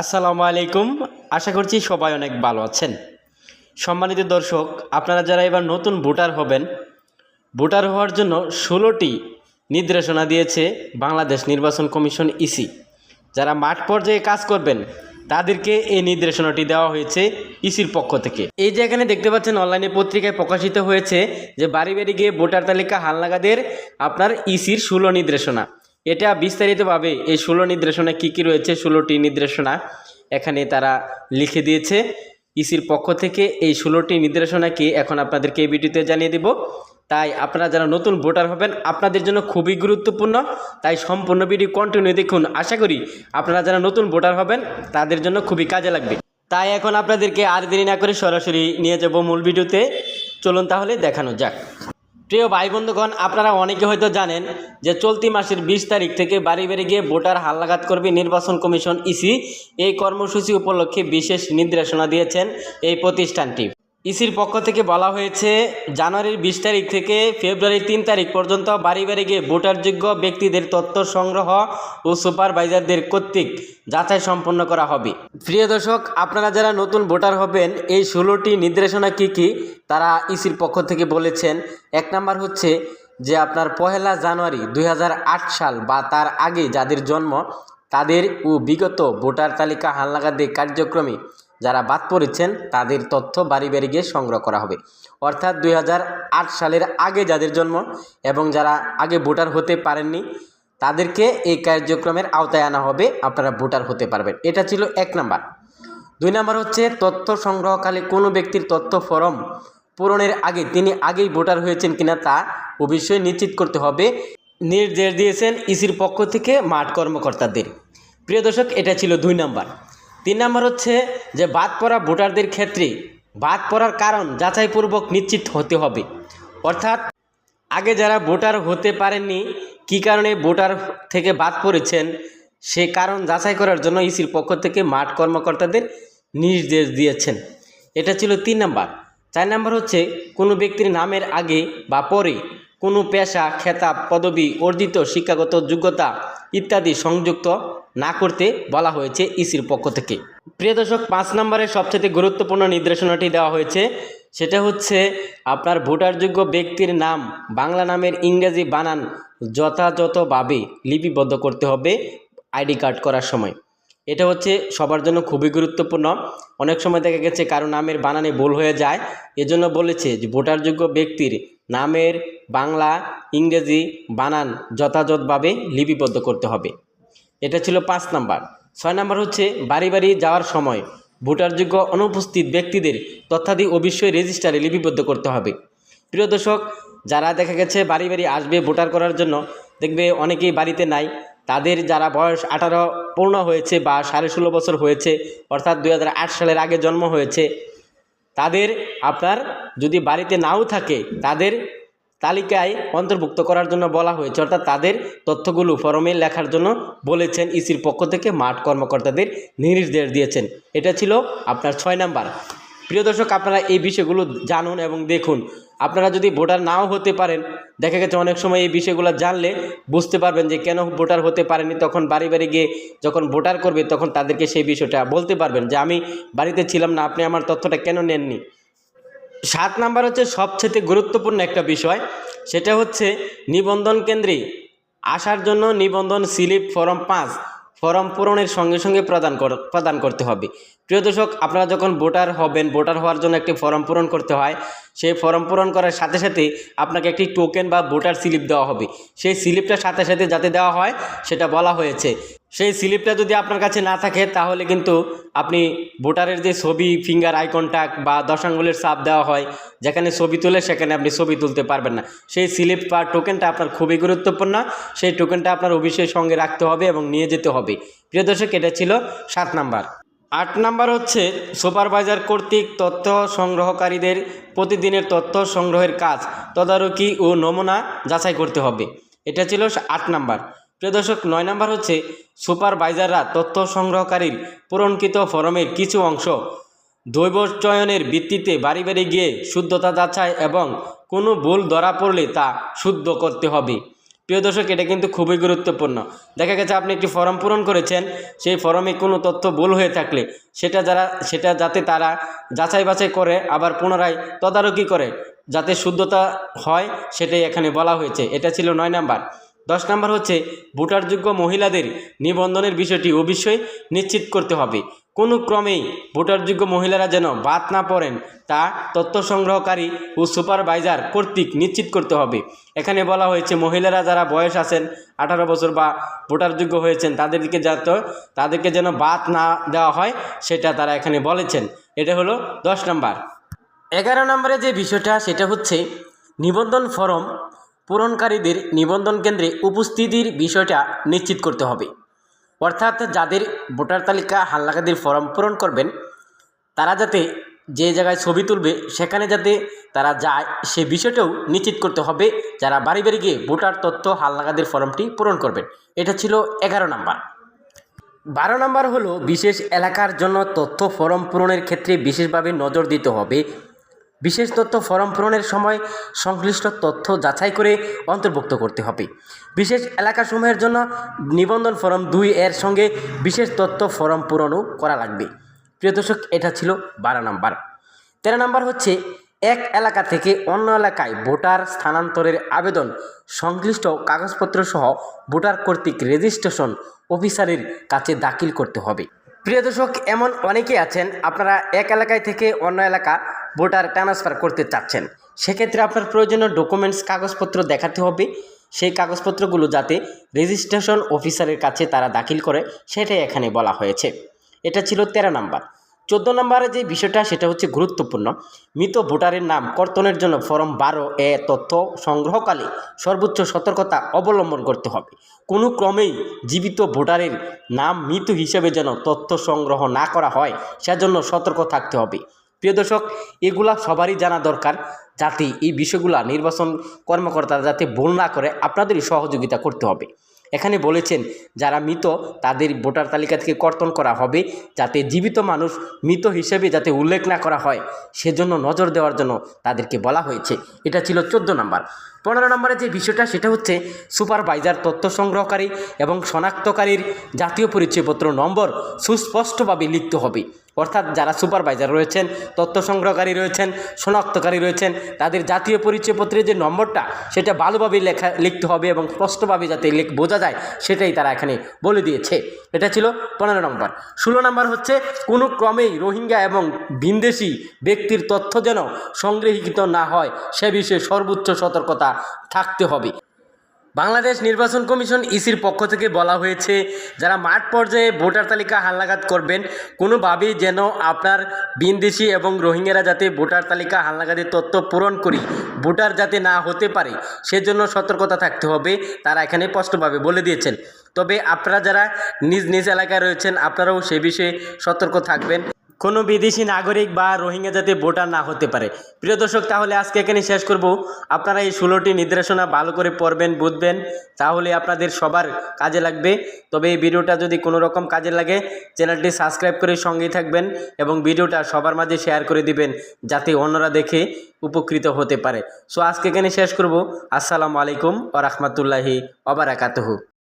আসসালামু আলাইকুম। আশা করছি সবাই অনেক ভালো আছেন। সম্মানিত দর্শক, আপনারা যারা এবার নতুন ভোটার হবেন, ভোটার হওয়ার জন্য ষোলোটি নির্দেশনা দিয়েছে বাংলাদেশ নির্বাচন কমিশন ইসি। যারা মাঠ পর্যায়ে কাজ করবেন, তাদেরকে এই নির্দেশনাটি দেওয়া হয়েছে ইসির পক্ষ থেকে। এই যে এখানে দেখতে পাচ্ছেন, অনলাইনে পত্রিকায় প্রকাশিত হয়েছে যে বাড়ি বাড়ি গিয়ে ভোটার তালিকা হালনাগাদের আপনার ইসির ষোলো নির্দেশনা। এটা বিস্তারিতভাবে এই ষোলো নির্দেশনা কী কী রয়েছে? ষোলোটি নির্দেশনা এখানে তারা লিখে দিয়েছে। ইসির পক্ষ থেকে এই ষোলোটি নির্দেশনাকে এখন আপনাদেরকে এই ভিডিওতে জানিয়ে দিব। তাই আপনারা যারা নতুন ভোটার হবেন, আপনাদের জন্য খুবই গুরুত্বপূর্ণ। তাই সম্পূর্ণ ভিডিও কন্টিনিউ দেখুন। আশা করি আপনারা যারা নতুন ভোটার হবেন, তাদের জন্য খুবই কাজে লাগবে। তাই এখন আপনাদেরকে আর দেরি না করে সরাসরি নিয়ে যাব মূল ভিডিওতে। চলুন তাহলে দেখানো যাক। প্রিয় ভাই বন্ধুগণ আপনারা অনেকে হয়তো জানেন যে চলতি মাসের বিশ তারিখ থেকে বাড়ি বাড়ি গিয়ে ভোটার হাল্লাঘাত করবে নির্বাচন কমিশন ইসি এই কর্মসূচি উপলক্ষে বিশেষ নির্দেশনা দিয়েছেন এই প্রতিষ্ঠানটি। ইসির পক্ষ থেকে বলা হয়েছে, জানুয়ারির বিশ তারিখ থেকে ফেব্রুয়ারির তিন তারিখ পর্যন্ত বাড়ি বাড়ি গিয়ে ভোটারযোগ্য ব্যক্তিদের তথ্য সংগ্রহ ও সুপারভাইজারদের কর্তৃক যাচাই সম্পন্ন করা হবে। প্রিয় দর্শক, আপনারা যারা নতুন ভোটার হবেন, এই ষোলোটি নির্দেশনা কি কি? তারা ইসির পক্ষ থেকে বলেছেন, এক নাম্বার হচ্ছে যে আপনার পহেলা জানুয়ারি দুই হাজার আট সাল বা তার আগে যাদের জন্ম, তাদের ও বিগত ভোটার তালিকা হালনাগাদে কার্যক্রমে যারা বাদ পড়েছেন, তাদের তথ্য বাড়ি বাড়ি গিয়ে সংগ্রহ করা হবে। অর্থাৎ দুই হাজার আট সালের আগে যাদের জন্ম এবং যারা আগে ভোটার হতে পারেননি, তাদেরকে এই কার্যক্রমের আওতায় আনা হবে। আপনারা ভোটার হতে পারবেন। এটা ছিল এক নাম্বার। দুই নাম্বার হচ্ছে তথ্য সংগ্রহকালে কোনো ব্যক্তির তথ্য ফরম পূরণের আগে তিনি আগেই ভোটার হয়েছেন কিনা তা অবশ্যই নিশ্চিত করতে হবে। নির্দেশ দিয়েছেন ইসির পক্ষ থেকে মাঠ কর্মকর্তাদের। প্রিয় দর্শক, এটা ছিল দুই নাম্বার। তিন নম্বর হচ্ছে যে বাদ পড়া ভোটারদের ক্ষেত্রে বাদ পড়ার কারণ যাচাইপূর্বক নিশ্চিত হতে হবে। অর্থাৎ আগে যারা ভোটার হতে পারেননি, কী কারণে ভোটার থেকে বাদ পড়েছেন, সে কারণ যাচাই করার জন্য ইসির পক্ষ থেকে মাঠ কর্মকর্তাদের নির্দেশ দিয়েছেন। এটা ছিল তিন নাম্বার। চার নাম্বার হচ্ছে কোনো ব্যক্তির নামের আগে বা পরে কোনো পেশা, খেতাব, পদবি, অর্জিত শিক্ষাগত যোগ্যতা ইত্যাদি সংযুক্ত না করতে বলা হয়েছে ইসির পক্ষ থেকে। প্রিয় দর্শক, পাঁচ নম্বরের সবচেয়ে গুরুত্বপূর্ণ নির্দেশনাটি দেওয়া হয়েছে। সেটা হচ্ছে আপনার ভোটারযোগ্য ব্যক্তির নাম, বাংলা নামের ইংরেজি বানান যথাযথভাবে লিপিবদ্ধ করতে হবে আইডি কার্ড করার সময়। এটা হচ্ছে সবার জন্য খুবই গুরুত্বপূর্ণ। অনেক সময় দেখা গেছে কারও নামের বানানে ভুল হয়ে যায়। এজন্য বলেছে যে ভোটারযোগ্য ব্যক্তির নামের বাংলা, ইংরেজি বানান যথাযথভাবে লিপিবদ্ধ করতে হবে। এটা ছিল পাঁচ নাম্বার। ছয় নাম্বার হচ্ছে বাড়ি বাড়ি যাওয়ার সময় ভোটারযোগ্য অনুপস্থিত ব্যক্তিদের তথ্যাদি অবশ্যই রেজিস্টারে লিপিবদ্ধ করতে হবে। প্রিয় দর্শক, যারা দেখা গেছে বাড়ি বাড়ি আসবে ভোটার করার জন্য, দেখবে অনেকেই বাড়িতে নাই। তাদের যারা বয়স আঠারো পূর্ণ হয়েছে বা সাড়ে ষোলো বছর হয়েছে, অর্থাৎ দু হাজার আট সালের আগে জন্ম হয়েছে তাদের আপনার যদি বাড়িতে নাও থাকে, তাদের তালিকায় অন্তর্ভুক্ত করার জন্য বলা হয়েছে। অর্থাৎ তাদের তথ্যগুলো ফরমে লেখার জন্য বলেছেন, ইসির পক্ষ থেকে মাঠ কর্মকর্তাদের নির্দেশ দিয়েছেন। এটা ছিল আপনার ছয় নাম্বার। প্রিয় দর্শক, আপনারা এই বিষয়গুলো জানুন এবং দেখুন। আপনারা যদি ভোটার নাও হতে পারেন, দেখা গেছে অনেক সময় এই বিষয়গুলো জানলে বুঝতে পারবেন যে কেন ভোটার হতে পারেনি। তখন বাড়ি বাড়ি গিয়ে যখন ভোটার করবে, তখন তাদেরকে সেই বিষয়টা বলতে পারবেন যে, আমি বাড়িতে ছিলাম না, আপনি আমার তথ্যটা কেন নেননি? সাত নাম্বার হচ্ছে সবচেয়ে গুরুত্বপূর্ণ একটা বিষয়, সেটা হচ্ছে নিবন্ধন কেন্দ্রে আসার জন্য নিবন্ধন স্লিপ ফর্ম পাঁচ, ফর্ম পূরণের সঙ্গে সঙ্গে প্রদান প্রদান করতে হবে। প্রিয় দর্শক, আপনারা যখন ভোটার হবেন, ভোটার হওয়ার জন্য একটি ফর্ম পূরণ করতে হয়, সেই ফর্ম পূরণ করার সাথে সাথে আপনাকে একটি টোকেন বা ভোটার স্লিপ দেওয়া হবে। সেই স্লিপটার সাথে সাথে যাতে দেওয়া হয়, সেটা বলা হয়েছে। সেই স্লিপটা যদি আপনার কাছে না থাকে, তাহলে কিন্তু আপনি ভোটারের যে ছবি ফিঙ্গার আই কন্ট্যাক্ট বা দশাঙ্গুলের চাপ দেওয়া হয়, যেখানে ছবি তুলে সেখানে আপনি ছবি তুলতে পারবেন না। সেই স্লিপ বা টোকেনটা আপনার খুবই গুরুত্বপূর্ণ। সেই টোকেনটা আপনার অবশ্যই সঙ্গে রাখতে হবে এবং নিয়ে যেতে হবে। প্রিয় দর্শক, এটা ছিল সাত নাম্বার। আট নাম্বার হচ্ছে সুপারভাইজার কর্তৃক তথ্য সংগ্রহকারীদের প্রতিদিনের তথ্য সংগ্রহের কাজ, তদারকি ও নমুনা যাচাই করতে হবে। এটা ছিল আট নাম্বার। প্রিয় দর্শক, নয় নাম্বার হচ্ছে সুপারভাইজাররা তথ্য সংগ্রহকারীর পূরণকৃত ফরমের কিছু অংশ দৈব চয়নের ভিত্তিতে বাড়ি বাড়ি গিয়ে শুদ্ধতা যাচাই এবং কোনো ভুল ধরা পড়লে তা শুদ্ধ করতে হবে। প্রিয় দর্শক, এটা কিন্তু খুবই গুরুত্বপূর্ণ। দেখা গেছে আপনি একটি ফর্ম পূরণ করেছেন, সেই ফর্মে কোনো তথ্য ভুল হয়ে থাকলে সেটা যারা, সেটা যাতে তারা যাচাই বাছাই করে, আবার পুনরায় তদারকি করে, যাতে শুদ্ধতা হয়, সেটাই এখানে বলা হয়েছে। এটা ছিল নয় নাম্বার। দশ নাম্বার হচ্ছে, ভোটারযোগ্য মহিলাদের নিবন্ধনের বিষয়টি অবশ্যই নিশ্চিত করতে হবে। কোনো ক্রমেই ভোটারযোগ্য মহিলারা যেন বাদ না পড়েন, তা তথ্য সংগ্রহকারী ও সুপারভাইজার কর্তৃক নিশ্চিত করতে হবে। এখানে বলা হয়েছে, মহিলারা যারা বয়স আছেন, আঠারো বছর বা ভোটারযোগ্য হয়েছেন, তাদেরকে যাতে, তাদেরকে যেন বাদ না দেওয়া হয়, সেটা তারা এখানে বলেছেন। এটা হলো দশ নম্বর। এগারো নম্বরে যে বিষয়টা, সেটা হচ্ছে, নিবন্ধন ফরম পূরণকারীদের নিবন্ধন কেন্দ্রে উপস্থিতির বিষয়টা নিশ্চিত করতে হবে। অর্থাৎ যাদের ভোটার তালিকা হালনাগাদের ফর্ম পূরণ করবেন, তারা যাতে যে জায়গায় ছবি তুলবে, সেখানে যাতে তারা যায়, সে বিষয়টাও নিশ্চিত করতে হবে যারা বাড়ি বাড়ি গিয়ে ভোটার তথ্য হালনাগাদের ফর্মটি পূরণ করবেন। এটা ছিল এগারো নাম্বার। বারো নাম্বার হলো, বিশেষ এলাকার জন্য তথ্য ফর্ম পূরণের ক্ষেত্রে বিশেষভাবে নজর দিতে হবে। বিশেষ তথ্য ফর্ম পূরণের সময় সংশ্লিষ্ট তথ্য যাচাই করে অন্তর্ভুক্ত করতে হবে। বিশেষ এলাকাসমূহের জন্য নিবন্ধন ফর্ম দুই এর সঙ্গে বিশেষ তথ্য ফর্ম পূরণও করা লাগবে। প্রিয় দর্শক, এটা ছিল বারো নম্বর। তেরো নম্বর হচ্ছে, এক এলাকা থেকে অন্য এলাকায় ভোটার স্থানান্তরের আবেদন, সংশ্লিষ্ট কাগজপত্র সহ ভোটার কর্তৃক রেজিস্ট্রেশন অফিসারের কাছে দাখিল করতে হবে। প্রিয় দর্শক, এমন অনেকেই আছেন, আপনারা এক এলাকায় থেকে অন্য এলাকা ভোটার ট্রান্সফার করতে চাচ্ছেন। সেক্ষেত্রে আপনার প্রয়োজনীয় ডকুমেন্টস, কাগজপত্র দেখাতে হবে। সেই কাগজপত্রগুলো যাতে রেজিস্ট্রেশন অফিসারের কাছে তারা দাখিল করে, সেটাই এখানে বলা হয়েছে। এটা ছিল তেরো নাম্বার। চোদ্দ নম্বরে যে বিষয়টা, সেটা হচ্ছে গুরুত্বপূর্ণ। মৃত ভোটারের নাম কর্তনের জন্য ফর্ম বারো এ তথ্য সংগ্রহকালে সর্বোচ্চ সতর্কতা অবলম্বন করতে হবে। কোনো ক্রমেই জীবিত ভোটারের নাম মৃত হিসেবে যেন তথ্য সংগ্রহ না করা হয়, সেজন্য সতর্ক থাকতে হবে। প্রিয় দর্শক, এগুলা সবারই জানা দরকার যাতে এই বিষয়গুলা নির্বাচন কর্মকর্তারা যাতে ভুল না করে, আপনাদেরই সহযোগিতা করতে হবে। এখানে বলেছেন, যারা মৃত, তাদের ভোটার তালিকা থেকে কর্তন করা হবে যাতে জীবিত মানুষ মৃত হিসেবে যাতে উল্লেখ না করা হয়, সেজন্য নজর দেওয়ার জন্য তাদেরকে বলা হয়েছে। এটা ছিল চোদ্দ নম্বর। পনেরো নম্বরে যে বিষয়টা, সেটা হচ্ছে সুপারভাইজার, তথ্য সংগ্রহকারী এবং শনাক্তকারীর জাতীয় পরিচয়পত্র নম্বর সুস্পষ্টভাবে লিখতে হবে। অর্থাৎ যারা সুপারভাইজার রয়েছেন, তথ্য সংগ্রহকারী রয়েছেন, শনাক্তকারী রয়েছেন, তাদের জাতীয় পরিচয়পত্রের যে নম্বরটা, সেটা ভালোভাবে লেখা, লিখতে হবে এবং স্পষ্টভাবে যাতে লেখ, বোঝা যায়, সেটাই তারা এখানে বলে দিয়েছে। এটা ছিল পনেরো নম্বর। ষোলো নম্বর হচ্ছে, কোনো ক্রমেই রোহিঙ্গা এবং ভিনদেশি ব্যক্তির তথ্য যেন সংগৃহীত না হয়, সে বিষয়ে সর্বোচ্চ সতর্কতা থাকতে হবে। বাংলাদেশ নির্বাচন কমিশন ইসির পক্ষ থেকে বলা হয়েছে, যারা মাঠ পর্যায়ে ভোটার তালিকা হালনাগাদ করবেন, কোনোভাবেই যেন আপনার বিনদেশি এবং রোহিঙ্গারা যাতে ভোটার তালিকা হালনাগাদের তথ্য পূরণ করি, ভোটার যাতে না হতে পারে, সেজন্য সতর্কতা থাকতে হবে, তারা এখানে স্পষ্টভাবে বলে দিয়েছেন। তবে আপনারা যারা নিজ নিজ এলাকায় রয়েছেন, আপনারাও সে বিষয়ে সতর্ক থাকবেন। কোনো বিদেশি নাগরিক বা রোহিঙ্গা যাতে ভোটার না হতে পারে। প্রিয় দর্শক, তাহলে আজকে এখানে শেষ করব। আপনারা এই ষোলোটি নির্দেশনা ভালো করে পড়বেন, বুঝবেন, তাহলে আপনাদের সবার কাজে লাগবে। তবে এই ভিডিওটা যদি কোনো রকম কাজে লাগে, চ্যানেলটি সাবস্ক্রাইব করে সঙ্গেই থাকবেন এবং ভিডিওটা সবার মাঝে শেয়ার করে দিবেন, যাতে অন্যরা দেখে উপকৃত হতে পারে। সো আজকে এখানে শেষ করব। আসসালামু আলাইকুম ও রহমতুল্লাহি ওবরাকাতহু